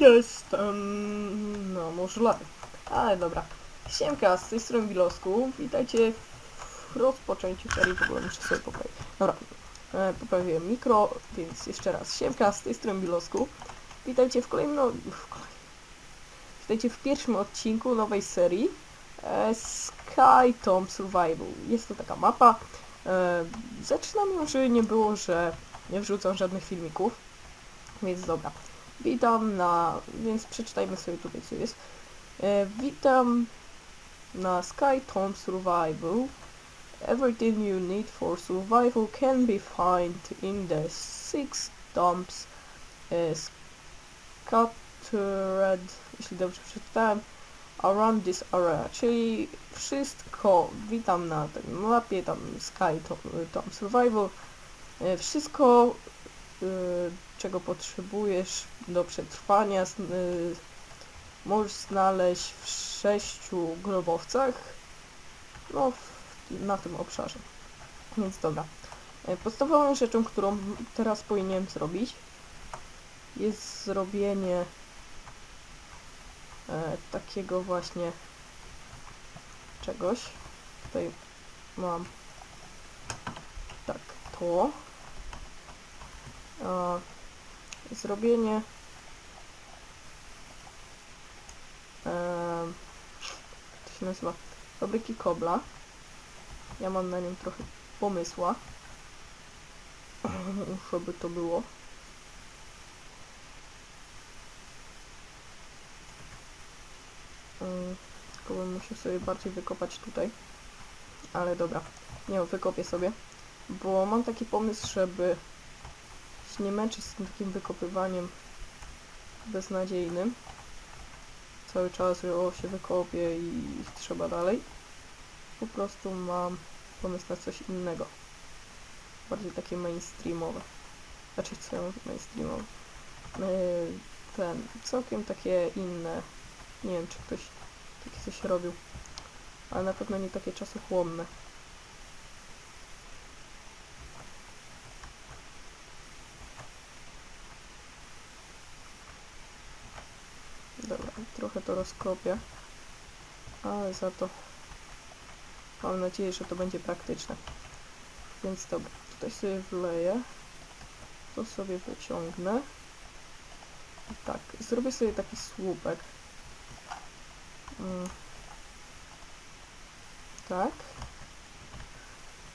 Jestem... No, może live. Ale dobra. Siemka, z tej strony Wilosku. Witajcie w rozpoczęciu serii. W ogóle muszę sobie poprawić. Dobra, e, poprawiłem mikro, więc jeszcze raz. Siemka, z tej strony Wilosku. Witajcie w kolejnym... W kolejnym... Witajcie w pierwszym odcinku nowej serii e, Sky Tomb Survival. Jest to taka mapa. E, zaczynam żeby nie było, że nie wrzucam żadnych filmików. Więc dobra. Witam na... więc przeczytajmy sobie tutaj co jest. E, witam na Sky Tomb Survival. Everything you need for survival can be found in the six tombs e, scattered, jeśli dobrze przeczytałem, around this area, czyli wszystko, witam na tej mapie, tam Sky Tomb, Tomb Survival, e, wszystko czego potrzebujesz do przetrwania, y, możesz znaleźć w sześciu grobowcach, no w, na tym obszarze. Więc dobra. E, Podstawową rzeczą, którą teraz powinienem zrobić, jest zrobienie e, takiego właśnie czegoś. Tutaj mam tak to. E, zrobienie em, jak to się nazywa fabryki kobla. Ja mam na nim trochę pomysła. Żeby to było. Ym, tylko musiał sobie bardziej wykopać tutaj. Ale dobra nie wykopię sobie. Bo mam taki pomysł, żeby się nie męczyć z tym takim wykopywaniem beznadziejnym. Cały czas, o się wykopie i trzeba dalej. Po prostu mam pomysł na coś innego. Bardziej takie mainstreamowe. Znaczy co ja mówię mainstreamowe? Yy, Ten, całkiem takie inne. Nie wiem, czy ktoś takie coś robił. Ale na pewno nie takie czasochłonne. Dobra, trochę to rozkopię, ale za to mam nadzieję, że to będzie praktyczne. Więc dobra, tutaj sobie wleję, to sobie wyciągnę. I tak, zrobię sobie taki słupek. Mm. Tak.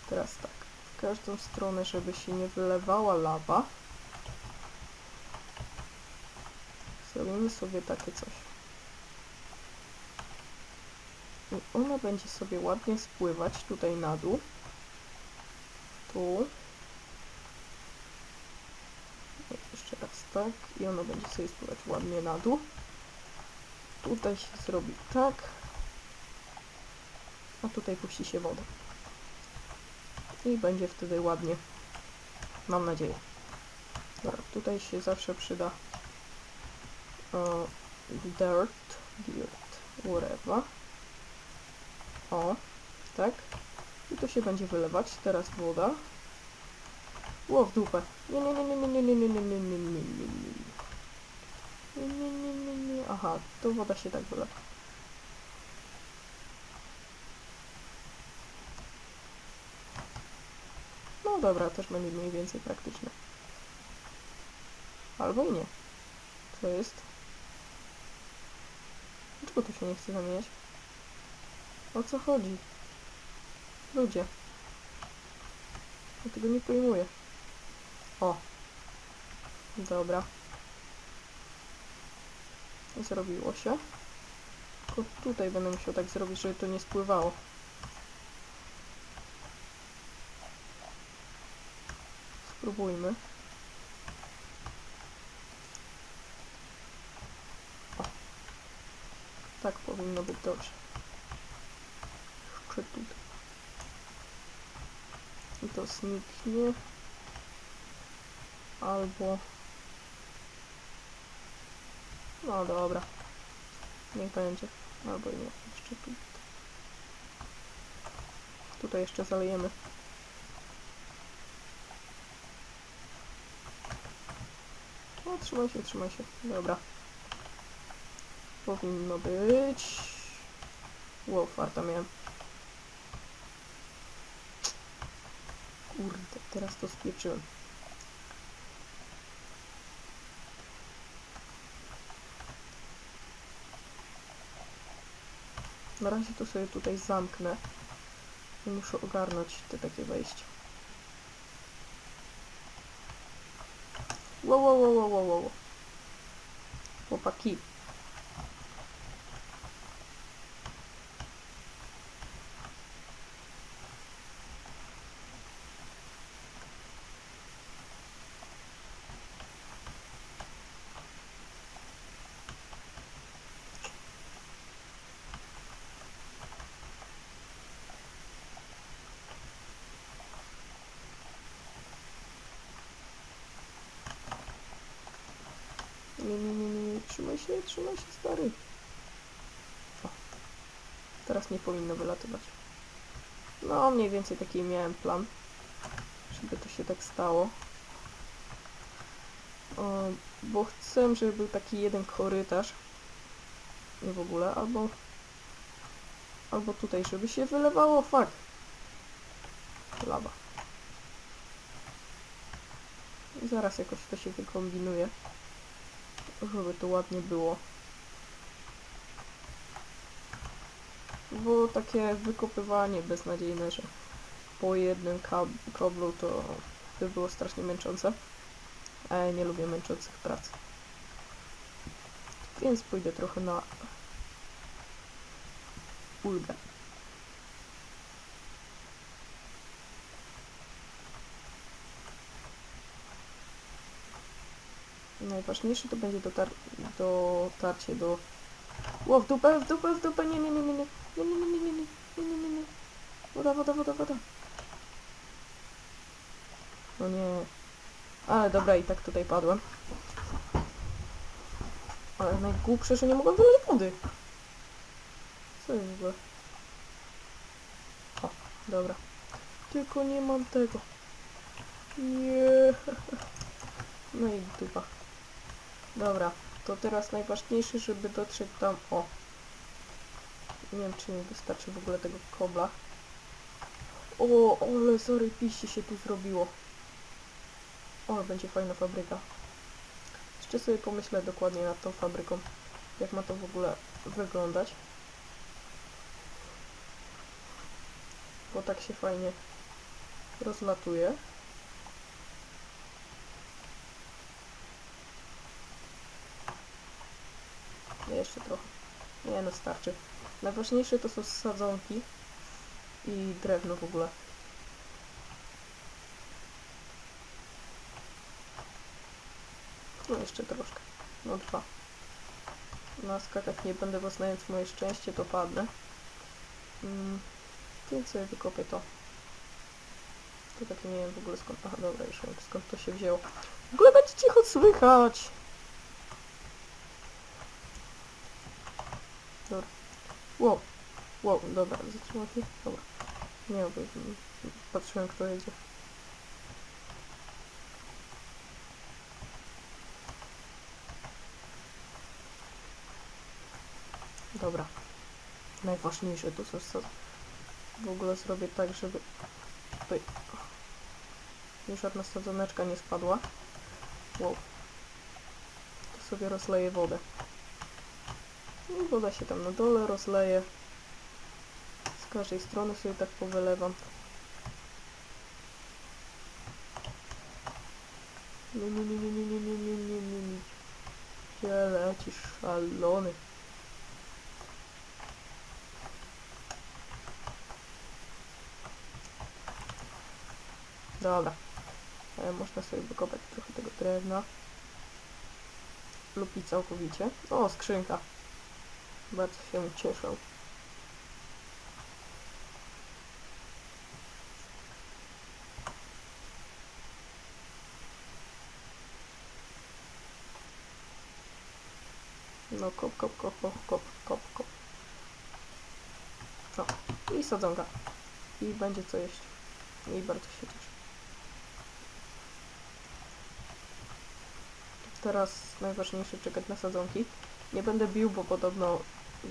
Teraz tak, w każdą stronę, żeby się nie wylewała lawa. Zrobimy sobie takie coś. I ona będzie sobie ładnie spływać tutaj na dół. Tu. Jeszcze raz tak. I ona będzie sobie spływać ładnie na dół. Tutaj się zrobi tak. A tutaj puści się woda. I będzie wtedy ładnie. Mam nadzieję. Dobra, tutaj się zawsze przyda o, dirt, dirt, whatever. O, tak. I to się będzie wylewać. Teraz woda. Ło, w dupę. Nie, nie, nie, nie, nie, nie, nie, nie, nie, nie, nie, nie, nie, nie. Nie, nie, nie, nie. Aha, to woda się tak wylewa. No dobra, też będzie mniej więcej praktyczne. Albo i nie. Co jest? Dlaczego tu się nie chce zamieniać? O co chodzi? Ludzie. Ja tego nie pojmuję. O. Dobra. Zrobiło się. Tylko tutaj będę musiał tak zrobić, żeby to nie spływało. Spróbujmy. Tak powinno być dobrze. Jeszcze tutaj. I to zniknie. Albo... No dobra. Niech będzie. Albo nie. Jeszcze tu. Tutaj jeszcze zalejemy. No, trzymaj się, trzymaj się. Dobra. Powinno być. Wow, farta miałem. Kurde, teraz to spieczyłem. Na razie to sobie tutaj zamknę. I muszę ogarnąć te takie wejścia. Wow, wow, wow, wow, wow, wow. Chłopaki. Nie, nie, nie, nie, nie. Trzymaj się, się, stary. O. Teraz nie powinno wylatywać. No, mniej więcej taki miałem plan, żeby to się tak stało. O, bo chcę, żeby był taki jeden korytarz. Nie w ogóle, albo... Albo tutaj, żeby się wylewało, fuck. Lawa. I zaraz jakoś to się wykombinuje żeby to ładnie było. Bo takie wykopywanie beznadziejne, że po jednym kab kablu to by było strasznie męczące. A ja nie lubię męczących prac. Więc pójdę trochę na ulgę. Najważniejsze to będzie dotar dotarcie do... Ło, w dupę, w dupę, w dupę, nie, nie, nie, nie, nie, nie, nie, nie, nie, nie, nie, nie, nie, nie. Woda, woda, woda, woda. No nie. Ale dobra, i tak tutaj padłem. Ale najgłupsze, że nie mogłem wyleć wody. Co jest w ogóle? O, dobra. Tylko nie mam tego. Nie. No i dupa. Dobra, to teraz najważniejsze, żeby dotrzeć tam, o. Nie wiem, czy mi wystarczy w ogóle tego kobla. O, ale sorry, piście się tu zrobiło. O, będzie fajna fabryka. Jeszcze sobie pomyślę dokładnie nad tą fabryką. Jak ma to w ogóle wyglądać. Bo tak się fajnie rozlatuje. Jeszcze trochę. Nie no, starczy. Najważniejsze to są sadzonki i drewno w ogóle. No jeszcze troszkę. No dwa. Na skakach nie będę, bo znając moje szczęście, to padnę. Mm, więc sobie wykopię to. To takie nie wiem w ogóle skąd... Aha, dobra, już wiem skąd to się wzięło. W ogóle będzie cicho słychać! Dobra. Wow. Wow, dobra, zatrzymał się. Dobra. Nie, mm, patrzyłem kto jedzie. Dobra. Najważniejsze to są sad... W ogóle zrobię tak, żeby tutaj już żadna sadzoneczka nie spadła. Wow. To sobie rozleję wodę. Woda się tam na dole rozleje. Z każdej strony sobie tak powylewam. Nie, nie, nie, nie, nie, nie, nie, nie, nie, nie, nie. Gdzie szalony? Dobra. E, można sobie wykopać trochę tego drewna. Lub całkowicie. O, skrzynka. Bardzo się cieszę. No kop, kop, kop, kop, kop, kop, kop. No. I sadzonka. I będzie co jeść. I bardzo się cieszę. Teraz najważniejsze czekać na sadzonki. Nie będę bił, bo podobno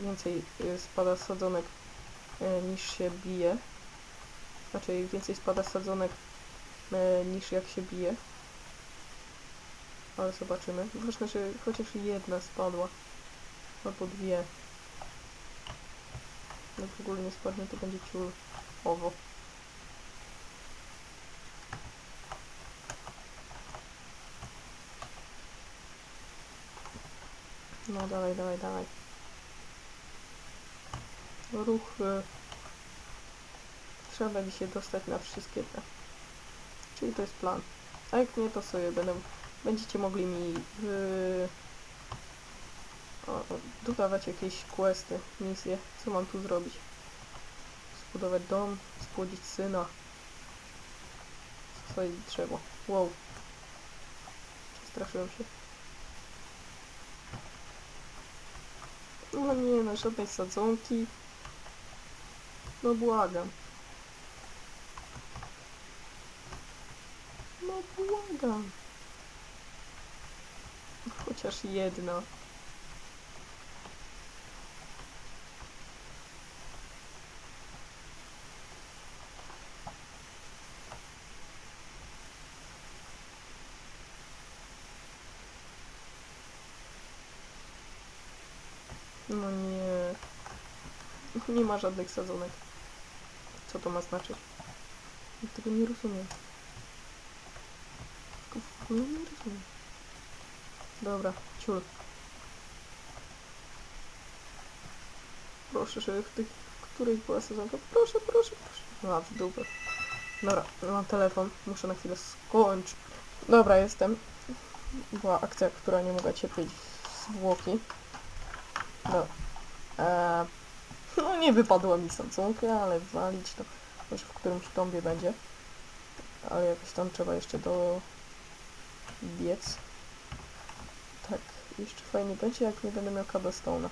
więcej y, spada sadzonek y, niż się bije. Znaczy więcej spada sadzonek y, niż jak się bije. Ale zobaczymy. Ważne, że chociaż jedna spadła. Albo dwie. Jak w ogóle nie spadnie, to będzie ciul owo. No dawaj, dawaj, dawaj. Ruch. Trzeba będzie się dostać na wszystkie te. Czyli to jest plan. A jak nie, to sobie będę, będziecie mogli mi y, o, dodawać jakieś questy, misje. Co mam tu zrobić? Zbudować dom, spłodzić syna. Zasadzić drzewo. Wow. Straszyłem się. No nie, no żadnej sadzonki. No błagam. No błagam. Chociaż jedna. No nie. Nie ma żadnych sadzonek. Co to ma znaczyć? Ja tego nie rozumiem. Tylko w ogóle nie rozumiem. Dobra, ciul. Proszę, żeby w tych, w była sezonka. Proszę, proszę, proszę. A, w dupę. Dobra, mam telefon. Muszę na chwilę skończyć. Dobra, jestem. Była akcja, która nie mogła cierpieć zwłoki. No. Eee, no nie wypadła mi sadzonka, ale walić to może w którymś tombie będzie. Ale jakoś tam trzeba jeszcze do biec. Tak, jeszcze fajnie będzie jak nie będę miał cobblestone'a.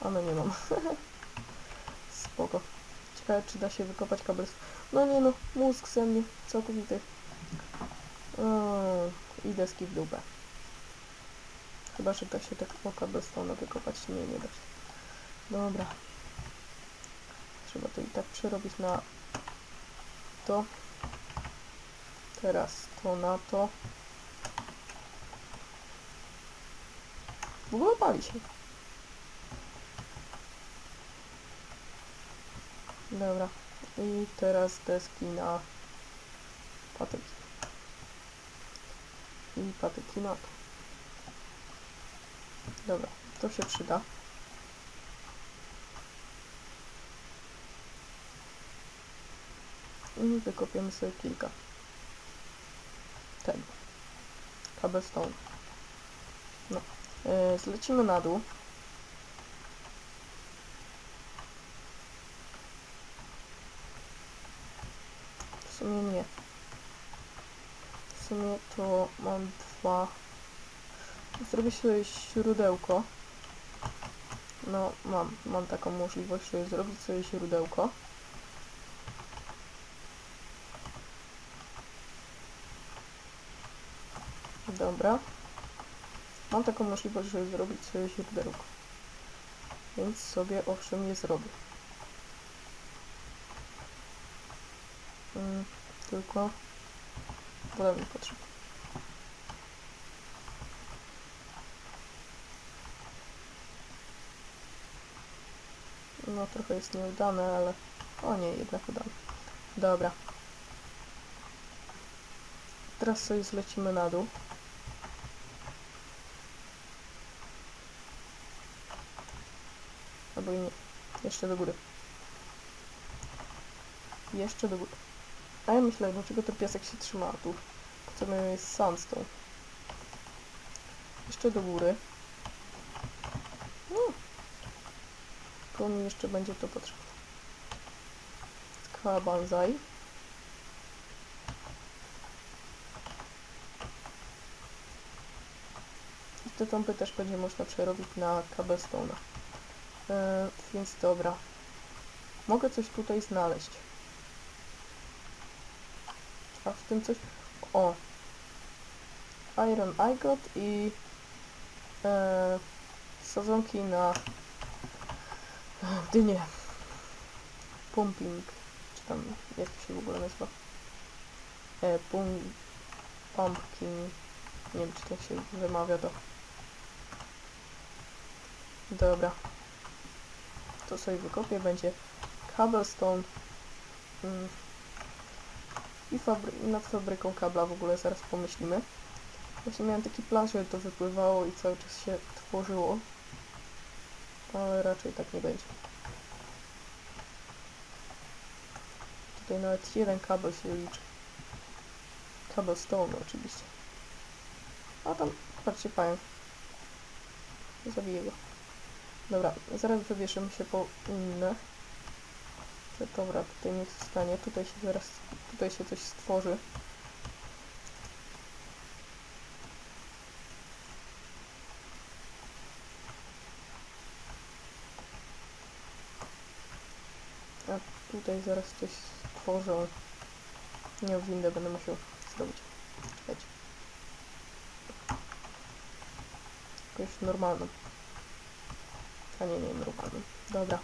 A no nie mam. Spoko. Ciekawe czy da się wykopać cobblestone. No nie no, mózg ze mnie całkowity. O, I deski w dupę. Chyba, że da się tak o cobblestone'a wykopać. Nie, nie da się. Dobra. Trzeba to i tak przerobić na to. Teraz to na to. W ogóle pali się. Dobra. I teraz deski na patyki. I patyki na to. Dobra, to się przyda. I wykopiemy sobie kilka. Tego. Cobblestone. No. Yy, zlecimy na dół. W sumie nie. W sumie to mam dwa. Zrobię sobie źródełko. No, mam, mam taką możliwość, żeby zrobić sobie źródełko. Dobra. Mam taką możliwość, żeby zrobić sobie źródełko. Więc sobie owszem je zrobię. Mm, tylko woda mi. No trochę jest nieudane, ale... O nie, jednak udane. Dobra. Teraz sobie zlecimy na dół. Albo i nie. Jeszcze do góry. Jeszcze do góry. A ja myślę, dlaczego ten piasek się trzyma tu. Co my jest sandstone. Jeszcze do góry. No. Mi jeszcze będzie to potrzebne. Skała banzai. I te tąpy też będzie można przerobić na cobblestone'a. E, więc dobra. Mogę coś tutaj znaleźć. A w tym coś... O! Iron Igot i... E, sadzonki na e, dynię. Pumping, czy tam jak to się w ogóle nazywa? E, pum, pumpkin, nie wiem czy tak się wymawia to. Dobra. To sobie wykopię, będzie cobblestone. Mm. I fabry nad fabryką kabla w ogóle zaraz pomyślimy. Właśnie miałem taki plan, żeby to wypływało i cały czas się tworzyło. Ale raczej tak nie będzie. Tutaj nawet jeden kabel się liczy. Cobblestone oczywiście. A tam, patrzcie, pająk. Zabiję go. Dobra, zaraz wywieszymy się po inne. Dobra, tutaj niech zostanie. Tutaj się zaraz, tutaj się coś stworzy. A tutaj zaraz coś stworzę. Nie, windę będę musiał zrobić. Czekajcie. Jakąś normalną. Nie, nie normalną. Dobra.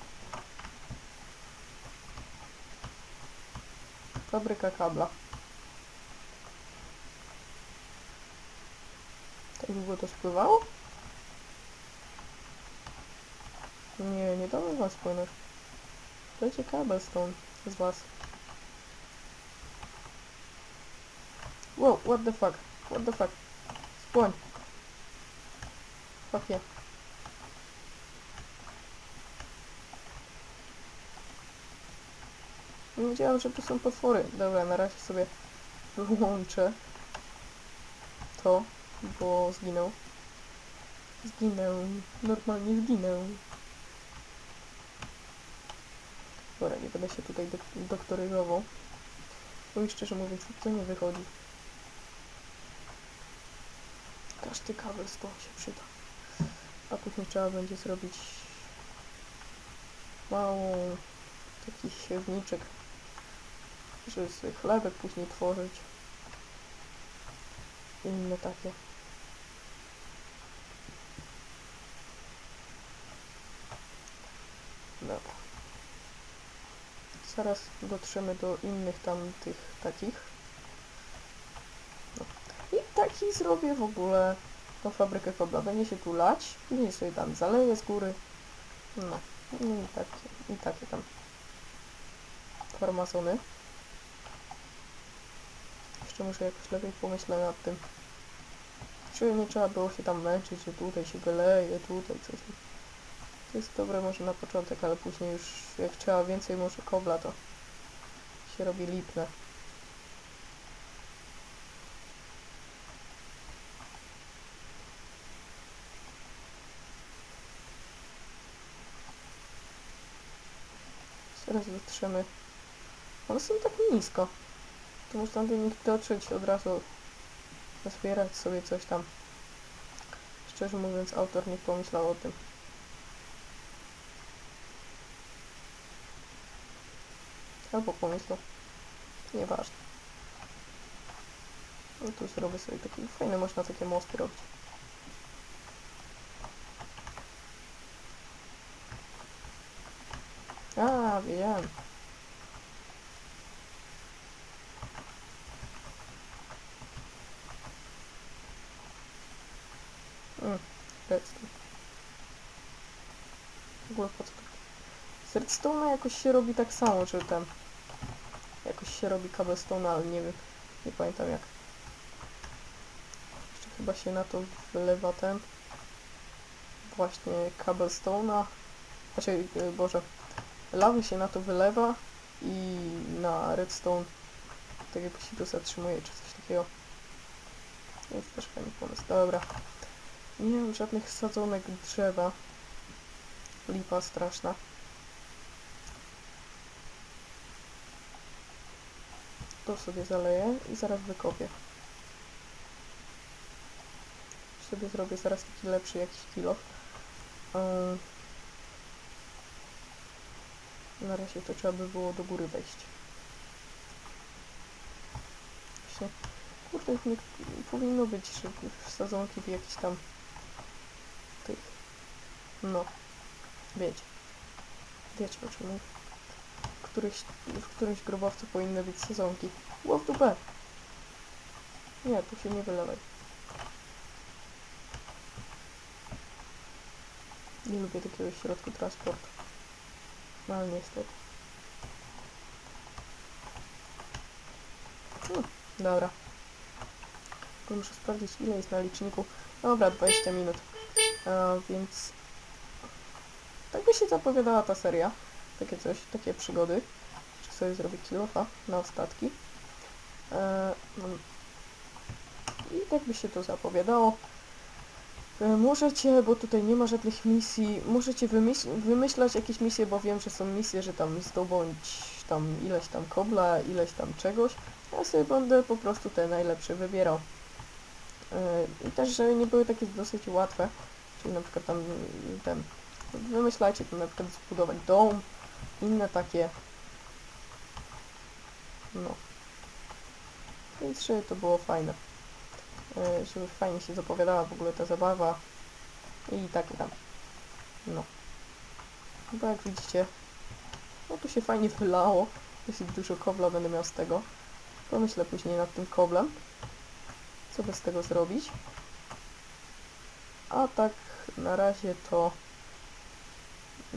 Fabryka kabla. Tak długo to spływało? Nie, nie damy was płynąć. Dajcie kabel stąd z was. Wow, what the fuck? What the fuck? Spłoń. Fuck yeah. Nie wiedziałam, że tu są potwory. Dobra, na razie sobie wyłączę to, bo zginął. Zginę. Normalnie zginę. Dobra, nie będę się tutaj dok doktoryzował. Bo mi szczerze mówiąc, to nie wychodzi. Każdy kabel z się przyda. A później trzeba będzie zrobić małą taki siewniczek, żeby sobie chlebek później tworzyć. Inne takie. Dobra. Zaraz dotrzemy do innych tam tych takich. No. I taki zrobię w ogóle tą fabrykę kobla. Będzie się tu lać, później sobie tam zaleję z góry. No. I takie, i takie tam farmazony. Jeszcze muszę jakoś lepiej pomyśleć nad tym. Czy nie trzeba było się tam męczyć, że tutaj się wyleje, tutaj coś. To jest dobre może na początek, ale później już jak trzeba więcej może kobla, to się robi lipne. Teraz dotrzemy. One są tak nisko. Można do nich dotrzeć od razu, zbierać sobie coś tam. Szczerze mówiąc, autor nie pomyślał o tym. Albo pomyślał. Nieważne. No tu zrobię sobie takie fajne, można takie mosty robić. A, wiedziałem. Redstone. W ogóle po co? Z redstone'a jakoś się robi tak samo, czy ten... Jakoś się robi cobblestone, ale nie wiem. Nie pamiętam jak. Jeszcze chyba się na to wylewa ten... Właśnie cobblestone'a. Znaczy, y, Boże, lawy się na to wylewa i na redstone tak jakby się to zatrzymuje, czy coś takiego. Jest też fajny pomysł. Dobra. Nie mam żadnych sadzonek drzewa. Lipa straszna. To sobie zaleję i zaraz wykopię. Sobie zrobię zaraz taki lepszy jakiś kilo. Na razie to trzeba by było do góry wejść. Właśnie, kurde, nie, powinno być, że sadzonki w jakichś tam tych No. Wiecie. Wiecie o czym mówię. Któryś, w którymś grobowcu powinny być sezonki. Ło w dupę! Nie, tu się nie wylewaj. Nie lubię takiego środku transportu. No ale niestety. Hmm, dobra. Muszę sprawdzić ile jest na liczniku. Dobra, 20 minut. E, więc tak by się zapowiadała ta seria. Takie coś, takie przygody. Czy sobie zrobię kilofa na ostatki. E. I tak by się to zapowiadało. E, Możecie, bo tutaj nie ma żadnych misji, możecie wymyśl, wymyślać jakieś misje, bo wiem, że są misje, że tam zdobądź tam ileś tam kobla, ileś tam czegoś. Ja sobie będę po prostu te najlepsze wybierał. E, I też, że nie były takie dosyć łatwe. Czyli na przykład tam ten, wymyślajcie tam na przykład zbudować dom, inne takie. No. Więc żeby to było fajne. E, Żeby fajnie się zapowiadała w ogóle ta zabawa. I tak i tam. No. Bo jak widzicie, no tu się fajnie wylało. Dosyć dużo kobla będę miał z tego. Pomyślę później nad tym koblem. Co by z tego zrobić. A tak na razie to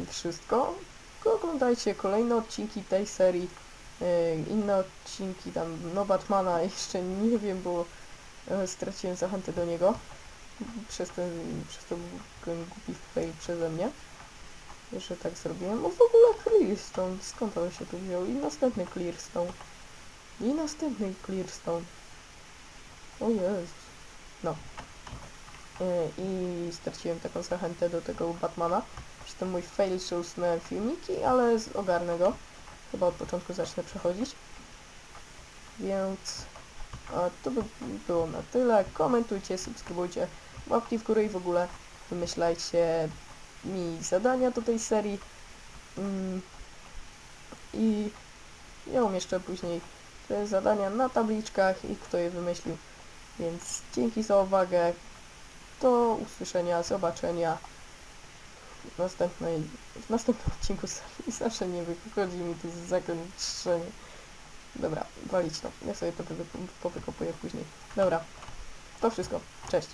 wszystko. Oglądajcie kolejne odcinki tej serii. e, Inne odcinki tam, no Batmana jeszcze nie wiem, bo e, straciłem zachętę do niego. Przez ten, przez ten głupi fail przeze mnie. Że tak zrobiłem. O w ogóle Clearstone. Skąd on się tu wziął? I następny Clearstone. I następny Clearstone. O Jezus. No. E, I straciłem taką zachętę do tego Batmana. Przez mój fail że filmiki, ale ogarnę go. Chyba od początku zacznę przechodzić. Więc to by było na tyle. Komentujcie, subskrybujcie, łapki w górę i w ogóle wymyślajcie mi zadania do tej serii. Mm, I ja umieszczę później te zadania na tabliczkach i kto je wymyślił. Więc dzięki za uwagę. Do usłyszenia, zobaczenia w następnej, w następnym odcinku. Zawsze nie wychodzi mi to z zakończenia. Dobra, walić to. Ja sobie to wy- powykopuję później. Dobra, to wszystko. Cześć.